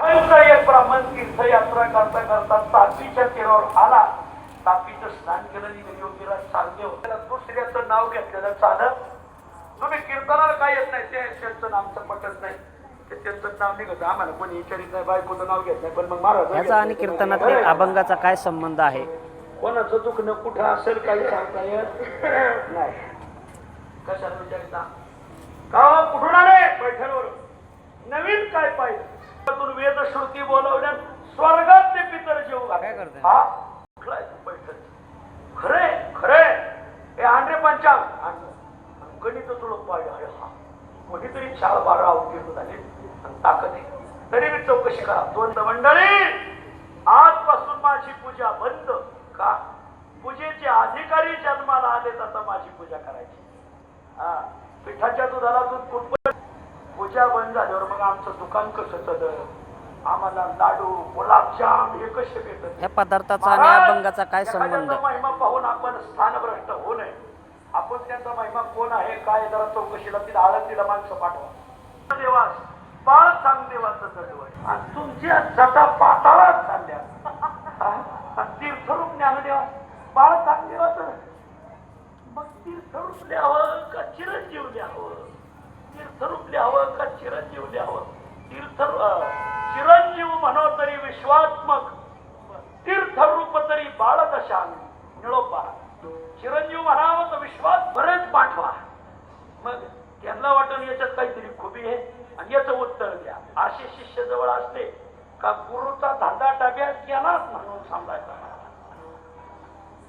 एक ब्राह्मण तीर्थयात्रा करता करता तापीच्या तीरावर आला तापीचं स्नान केलं योगीला योगीराज चालले त्याला दुसऱ्याचं नाव घेतलेलं चालत तुम्ही कीर्तनाला काय येत नाही ते त्यांचं नामचं पटत नाही त्यांचं नाव निघत आम्हाला कोणी विचारित नाही बायकोचं नाव घेत नाही पण मग महाराज आणि कीर्तनातील अभंगाचा काय संबंध आहे? कोणाचं दुखणं कुठं असेल काही सांगता येत नाही. कशाला विचारिता? का हो? कुठून आले? पैठणवर नवीन काय पाहिजे त्यातून वेदश्रुती बोलवण्यात स्वर्गात ते पितर जेव? हा? कुठला पैठण? खरे खरे. हे आंध्रे पंचांग गणित तुळक पाहिजे अरे हा. कोणीतरी चार बारा अवतीर्ण झाले. ताकद आहे. तरी मी चौकशी करा. दोन मंडळी आजपासून माझी पूजा बंद. का? पूजेचे अधिकारी जन्माला आले आता माझी पूजा करायची. हा. पिठाच्या दुधाला दूध कुठपण पूजा बंद झाल्यावर मग आमचं दुकान कसं चाललं? आम्हाला लाडू गुलाबजाम हे कसे भेटत ह्या पदार्थाचा आणि अभंगाचा काय संबंध? महिमा पाहून आपण स्थानभ्रष्ट होऊ नये. आपण त्यांचा महिमा कोण आहे काय जरा चौकशीला तिला आळंदीला माणसं पाठवा. देवास बाळ सांग देवाचं जडवळ आणि तुमच्या जटा पाताळात चालल्या तीर्थरूप ज्ञानदेवा बाळ सांग देवाचं. मग तीर्थरूप लिहावं का चिरंजीव लिहावं तीर्थरूप लिहावं का चिरंजीव लिहावं तीर्थ अं, चिरंजीव म्हणो तरी विश्वात्मक तीर्थरूप तरी बाळदशांग निळोपा चिरंजीव म्हणावं तर विश्वास बरेच पाठवा. मग त्यांना वाटून याच्यात काहीतरी खुबी आहे आणि याचं उत्तर द्या. असे शिष्य जवळ असले का गुरुचा धंदा टाक्यात केलाच म्हणून सांगायचा.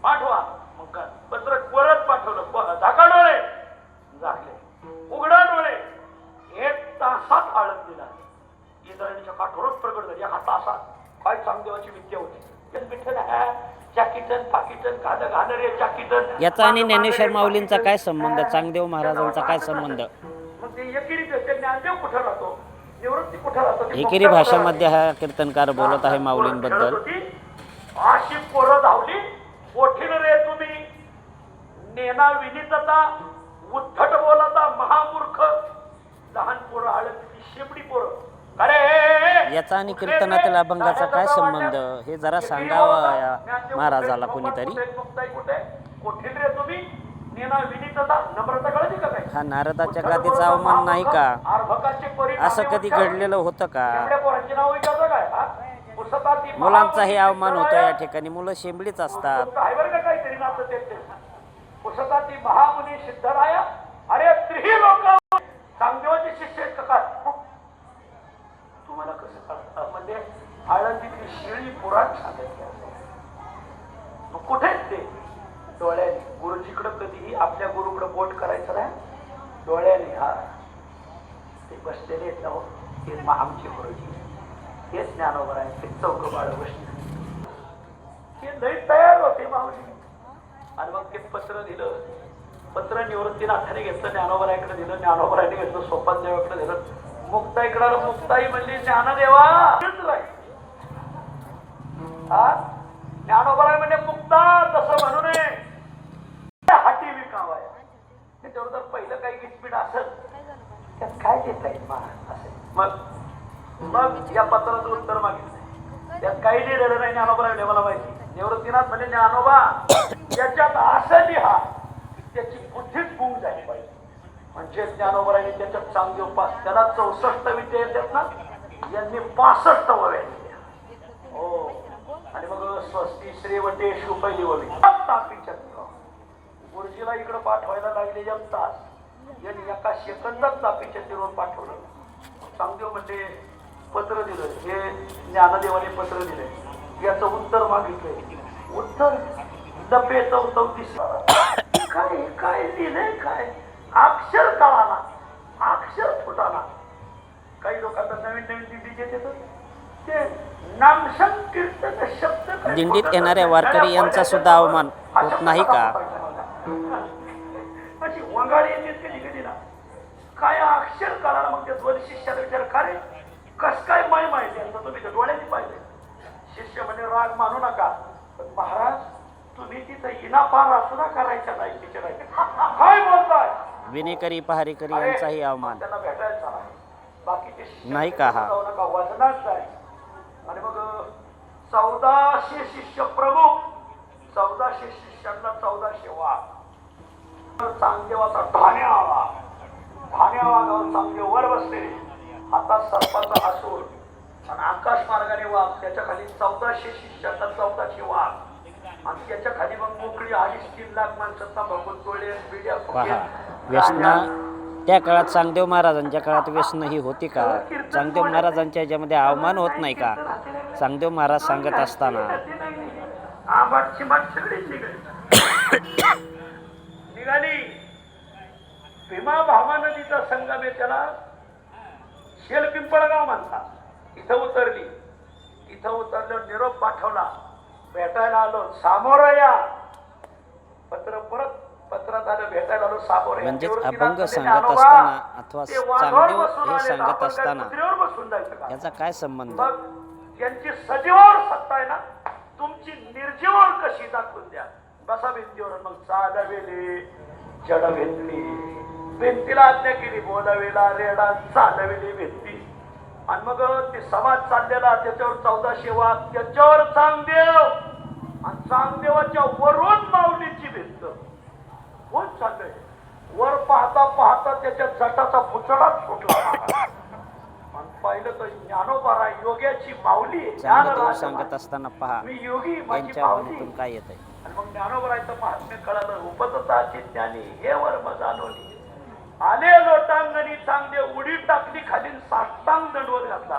पाठवा. मग पत्र परत पाठवलं. प- झाका डोळे झाकले. उघडा डोळे एक तासात आळत दिला इंद्रायणीच्या काठोरच प्रकट झाली. एका तासात काय चांगदेवाची विद्या होती. हा, याचा आणि ज्ञानेश्वर माऊलींचा काय संबंध? चांगदेव महाराजांचा काय संबंध? मग ते एकेरी भाषामध्ये हा कीर्तनकार बोलत आहे माऊलींबद्दल. अशी पोरं धावली. कोठील रे तुम्ही? नेना विनितता. उद्धट बोलता महामूर्ख. लहान पोरं हळद शेपडी पोरं. अरे याचा आणि कीर्तनातील अभंगाचा काय संबंध? हे जरा सांगावं या महाराजाला कोणीतरी. रे तुम्ही? हा नारदाच्या गादीचा अवमान नाही का? असं कधी घडलेलं होतं का? काय हा? अवमान होतो या ठिकाणी. मुलं शेंबडीच असतात. तुमचं ती महामुनी सिद्धराया अरे त्रिही लोक! चांगदेवाचे शिष्य आहेत तुम्हाला कसं कळतं? म्हणजे आळंदीतली शिळी पुराण सांगायची असं कुठे ते? डोळ्याने. गुरुजीकडं कधीही आपल्या गुरुकडे बोट करायचं नाही. डोळ्याने हा. ते बसलेले आहेत ना हो. ते आमचे गुरुजी. हेच ज्ञानोबर आहे ते चौकबाळ बसले ते लई तयार होते माऊली. आणि मग ते पत्र दिलं. पत्र निवृत्तीनाथाने घेतलं ज्ञानोबरायकडे दिलं. ज्ञानोबरायने घेतलं सोपान देवाकडे दिलं. मुक्ताईकडे आलं. मुक्ताई म्हणली ज्ञानदेवा ज्ञानोबराय म्हणजे मुक्ता तसं म्हणू नये. त्या हाती विकावाय. त्याच्यावर जर पहिलं काही गिचपीट असेल. त्यात काय देता येईल असं. मग मग या पत्राचं उत्तर मागितलं. त्यात काही लिहिलेलं नाही ज्ञानोबा मला माहिती. निवृत्तीनाथ म्हणजे ज्ञानोबा त्याच्यात असं लिहा की त्याची बुद्धीच गुण झाली पाहिजे. म्हणजे ज्ञानोबराने त्याच्यात चांगली उपास त्याला चौसष्ट विद्या येतात ना? यांनी पासष्ट वव्या हो. आणि मग स्वस्ती श्रीवटे शुपैली ववी तापीच्या गुरुजीला इकडं पाठवायला लागले एक तास. यांनी एका सेकंदात तापीच्या तीरवर पाठवलं. चांगदेव म्हणजे पत्र दिलं. हे ज्ञानदेवाने पत्र दिले. याचं उत्तर मागितलंय. उत्तर डबे चौतीस काय काय लिहिलंय काय? अक्षर कळाला अक्षर फुटाला. काही लोक आता नवीन नवीन दिंडीचे येतात ते. नामशं कीर्तन शब्द दिंडीत येणाऱ्या. वारकरी यांचा सुद्धा अवमान होत नाही का? अशी वंगाळी येते कधी कधी ना. काय अक्षर कळाला मग त्या दोन शिष्याला विचार का रे? कस काय माय माहिती? यांचं तुम्ही डोळ्याने पाहिजे शिष्य म्हणजे राग मानू नका. पण महाराज तुम्ही तिथं इनापार सुद्धा करायच्या नाही नाही काय बोलताय? विनेकरी पहारेकरी अरे, यांचाही अवमान. त्यांना भेटायचा बाकीचे शिष्य नाही का हा? जाऊ नका वजनात जाय. आणि मग चौदाशे शिष्य प्रमुख चौदाशे शिष्यांना चौदाशे वाघ. चांगदेवाचा ठाण्या आला ठाण्या वाघावर चांगदेव वर बसलेले हातात सर्पाचा असूर आणि आकाश मार्गाने वाघ त्याच्याखाली चौदाशे शिष्यांना चौदाशे वाघ आणि त्याच्याखाली मग मोकळी अडीच तीन लाख माणसांचा भगवत तोळे बिड्या पहा व्यसना त्या काळात चांगदेव महाराजांच्या काळात व्यसन ही होती का? चांगदेव महाराजांच्या ह्याच्यामध्ये अवमान होत नाही का? चांगदेव महाराज सांगत असताना. निघाली. भीमा भामा नदीचा संगम आहे त्याला. शेल पिंपळगाव म्हणतात. इथं उतरली. इथं उतरल्यावर निरोप पाठवला. भेटायला आलो. सामोर या. पत्र परत पत्रात आलं भेटायला आलो सामोर तेवढं अभंग सांगत असताना अथवा चांगदेव हे सांगत असताना याचा काय संबंध? मग ज्यांची सजीवावर सत्ता आहे ना तुमची निर्जीवावर कशी दाखवून द्या? बसा भिंतीवर मग चालवेले जड भेटली भिंतीला आज्ञा केली बोलावेला रेडा चालवेली भिंती. आणि मग ते समाज चाललेला त्याच्यावर चौदाशे वाघ त्याच्यावर चांगदेव. आणि चांगदेवाच्या वरून माऊलीची भिंत. कोण चाललंय? वर पाहता पाहता त्याच्या जटाचा पुचडाच सुटला आणि पाहिलं तर ज्ञानोबारा योग्याची माऊली सांगत. असताना पहा मी योगी माझी माऊली. काय येत आहे आणि मग ज्ञानोबरायचं महात्म्य कळालं उपतताची ज्ञानी हे वर्म जाणवली. आले लोटांगणी चांगले उडी टाकली खाली साष्टांग दंडवत घातला.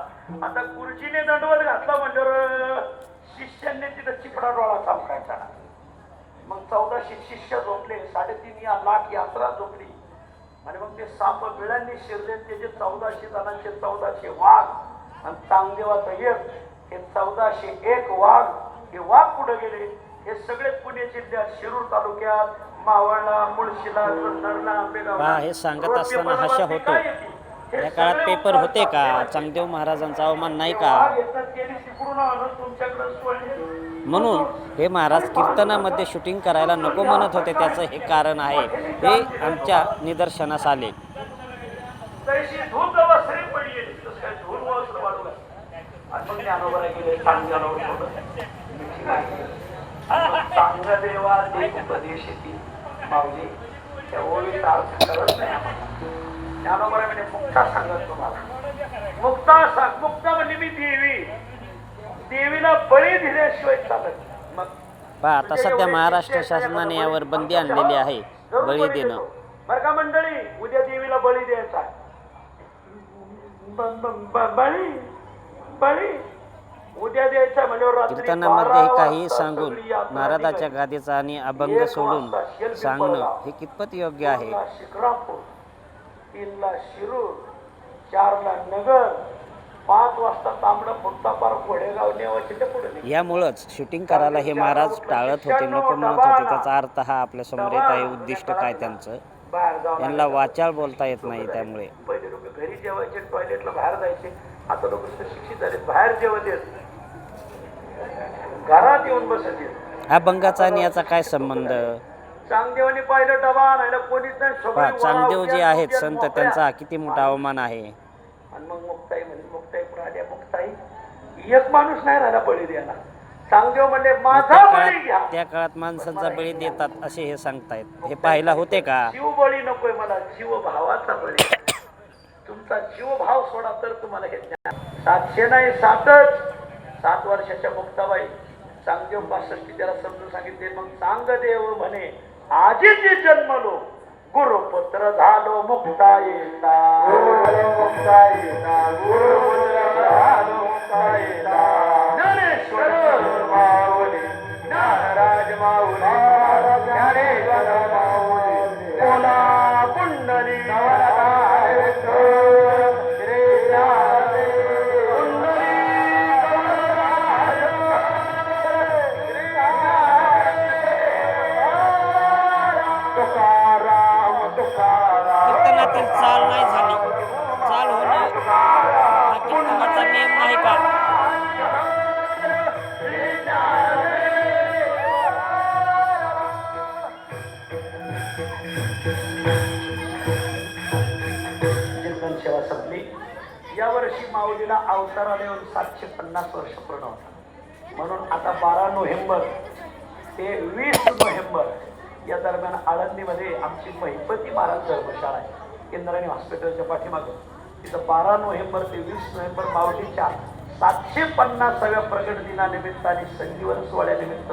आता गुरुजीने दंडवत घातला म्हणजे शिष्यांनी तिथं चिपडा डोळा चमकायचा मग चौदाशे शिष्य झोपले साडेतीन या लाख यात्रा झोपली. आणि मग ते साप बिळांनी शिरले त्याचे चौदाशे जणांचे चौदाशे वाघ आणि चांगदेवाचं एक हे चौदाशे एक वाघ हे वाघ कुठे गेले? हे सगळे पुणे जिल्ह्यात शिरूर तालुक्यात मावळला मुळशीला पहा, हे सांगत असताना बातमी होतो. या काळात पेपर होते का? चांगदेव महाराजांचा अवमान नाही का? म्हणून हे महाराज कीर्तनामध्ये शूटिंग करायला नको म्हणत होते त्याचं हे कारण आहे. हे आमच्या निदर्शनास आले. देवा ज्ञानोबरा म्हणजे मुक्ता सांगत तुम्हाला. मुक्ता सांग मुक्ता म्हणजे मी देवी. देवीला बळी दिल्याशिवाय चालत. मग पहा आता सध्या महाराष्ट्र शासनाने यावर बंदी आणलेली आहे बळी देणं बरं का मंडळी उद्या देवीला बळी द्यायचा बळी बळी. उद्या द्यायचा म्हणजे कीर्तनामध्ये काही सांगून नारदाच्या. गादीचा आणि अभंग सोडून सांगणं. हे कितपत योग्य आहे? तीनला शिरूर चारला नगर पाच वाजता तांबडा फुटता पार घोडेगाव नेवायचे ते पुढे. यामुळंच शूटिंग करायला हे महाराज टाळत होते नको म्हणत होते. त्याचा अर्थ हा आपल्यासमोर येत आहे उद्दिष्ट काय त्यांचं? यांना वाचाळ बोलता येत नाही त्यामुळे. पहिले लोक घरी जेवायचे टॉयलेटला बाहेर जायचे. आता लोक शिक्षित झाले बाहेर जेवत येत घरात येऊन बसत हा बंगाचा आणि याचा काय संबंध? चांगदेवानी पाहिलं डबा नाही कोणीच नाही पहा चांगदेव जे आहेत संत मोकळ्या. त्यांचा किती मोठा अवमान आहे. आणि मग मुक्ताई म्हणजे मुक्ताई मुक्ताई. एक माणूस नाही राहिला बळी द्यायला. चांगदेव म्हणजे माझा त्या बळी घ्या. काळात त्या काळात माणसांचा बळी देतात असे हे सांगतायत. हे पाहायला होते का? जीव बळी नकोय मला जीव भावाचा बळी तुमचा जीव भाव सोडा तर तुम्हाला हे ज्ञान. सातशे नाही सातच. सात वर्षाच्या मुक्ताबाई. चांगदेव पासष्टी त्याला समजून सांगितले मग चांग देव म्हणे आजी जे जन्मलो गुरुपुत्र झालो मुक्ता येता. मुक्ता येता. गुरु आळंदीला अवताराला येऊन सातशे पन्नास वर्ष पूर्ण होतात. म्हणून आता बारा नोव्हेंबर ते वीस नोव्हेंबर या दरम्यान आळंदीमध्ये आमची महिपती महाराज धर्मशाळा आहे. इंद्राणी हॉस्पिटलच्या पाठीमागं. तिथं बारा नोव्हेंबर ते वीस नोव्हेंबर मावळीच्या सातशे पन्नासाव्या प्रकट दिनानिमित्ताने संजीवन सोहळ्यानिमित्त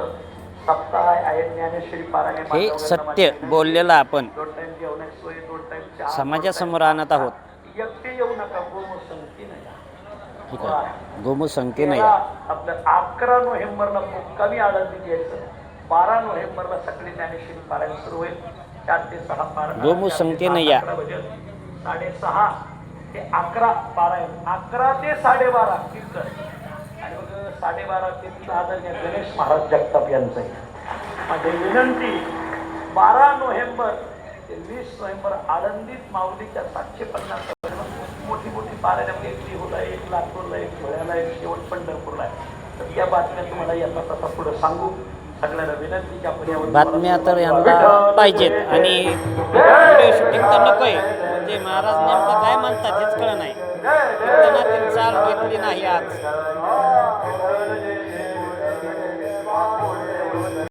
सप्ताह आहे. ज्ञानेश्वरी पारायण हे सत्य बोललेलं आपण. दोन टाइम जेवणाची सोय दोन टाइम समाजासमोर आणत आहोत. एकटे येऊ नका गोमो संगती नाही ठीक आहे. गोमू संगती नाही तेरा आपलं अकरा नोव्हेंबरला मुक्कामी आळंदी यायचं. बारा नोव्हेंबरला सकाळी ज्ञानेश्वरी पारायण सुरू होईल. चार ते सहा पारायण गोमू चार ते संगती सहा, नाही या. साडेसहा ते अकरा पारायण अकरा ते साडेबारा कीर्तन आणि मग साडेबारा ते आदरणीय गणेश महाराज जगताप यांचं आहे. माझी विनंती बारा नोव्हेंबर ते वीस नोव्हेंबर आळंदीत माऊलीच्या सातशे पन्नास मोठी मोठी पारायण एक लातूरला एक धुळ्याला एक शेवट पंढरपूरला आहे तर त्या बातम्या तुम्हाला येता तसा पुढे सांगू. सगळ्यांना विनंती की आपण यावर बातम्या तर यांना पाहिजेत आणि व्हिडिओ शूटिंग तर नको आहे म्हणजे महाराज नेमकं काय म्हणतात हेच कळलं नाही. कीर्तनातील चाल घेतली नाही आज.